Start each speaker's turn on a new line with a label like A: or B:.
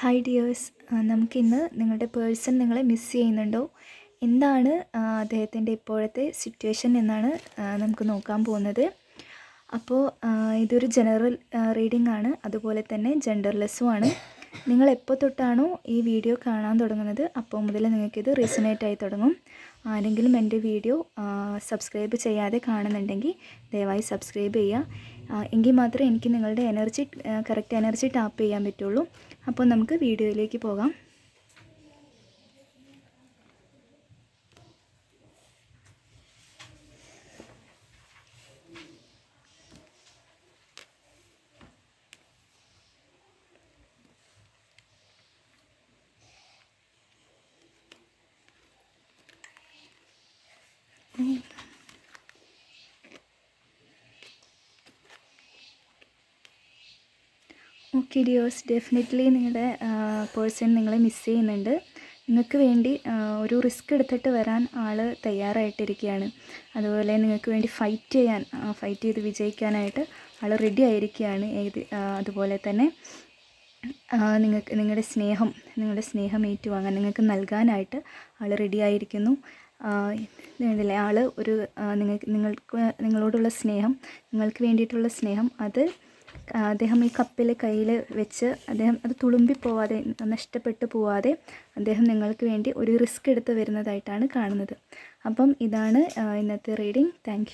A: Hi dears നമുക്കിന്ന് നിങ്ങളുടെ person നിങ്ങളെ മിസ് ചെയ്യുന്നുണ്ടോ? എന്താണ് അദ്ദേഹത്തിന്റെ ഇപ്പോഴത്തെ സിറ്റുവേഷൻ എന്നാണ് നമുക്ക് നോക്കാൻ പോകുന്നത്. അപ്പോൾ ഇതൊരു ജനറൽ റീഡിംഗ് ആണ്. അതുപോലെ തന്നെ ജെൻഡർലെസ്സും ആണ്. നിങ്ങൾ എപ്പോൾ തൊട്ടാണോ ഈ വീഡിയോ കാണാൻ തുടങ്ങുന്നത്? അപ്പോൾ മുതൽ നിങ്ങൾക്കിത് റീസണേറ്റ് ആയി തുടങ്ങും. ആരെങ്കിലും എന്റെ വീഡിയോ സബ്സ്ക്രൈബ് ചെയ്യാതെ കാണുന്നുണ്ടെങ്കിൽ ദയവായി സബ്സ്ക്രൈബ് ചെയ്യുക എങ്കിൽ മാത്രമേ എനിക്ക് നിങ്ങളുടെ എനർജി കറക്റ്റ് എനർജി ടാപ്പ് ചെയ്യാൻ പറ്റുള്ളൂ. അപ്പോൾ നമുക്ക് വീഡിയോയിലേക്ക് പോകാം. ഓക്കെ ഡിയോസ് ഡെഫിനറ്റ്ലി നിങ്ങളുടെ പേഴ്സൺ നിങ്ങളെ മിസ് ചെയ്യുന്നുണ്ട്. നിങ്ങൾക്ക് വേണ്ടി ഒരു റിസ്ക് എടുത്തിട്ട് വരാൻ ആൾ തയ്യാറായിട്ടിരിക്കുകയാണ് അതുപോലെ നിങ്ങൾക്ക് വേണ്ടി ഫൈറ്റ് ചെയ്യാൻ ഫൈറ്റ് ചെയ്ത് വിജയിക്കാനായിട്ട് ആൾ റെഡി ആയിരിക്കുകയാണ് ഏത് അതുപോലെ തന്നെ നിങ്ങൾക്ക് നിങ്ങളുടെ സ്നേഹം നിങ്ങളുടെ സ്നേഹം ഏറ്റുവാങ്ങാൻ നിങ്ങൾക്ക് നൽകാനായിട്ട് ആൾ റെഡി ആയിരിക്കുന്നു. കണ്ടില്ലേ? ആൾ ഒരു നിങ്ങൾക്ക് നിങ്ങൾക്ക് നിങ്ങളോടുള്ള സ്നേഹം നിങ്ങൾക്ക് വേണ്ടിയിട്ടുള്ള സ്നേഹം അത് അദ്ദേഹം ഈ കപ്പിൽ കയ്യിൽ വെച്ച് അദ്ദേഹം അത് തുളുമ്പി പോവാതെ നഷ്ടപ്പെട്ടു പോവാതെ അദ്ദേഹം നിങ്ങൾക്ക് വേണ്ടി ഒരു റിസ്ക് എടുത്ത് വരുന്നതായിട്ടാണ് കാണുന്നത്. അപ്പം ഇതാണ് ഇന്നത്തെ റീഡിങ്. താങ്ക്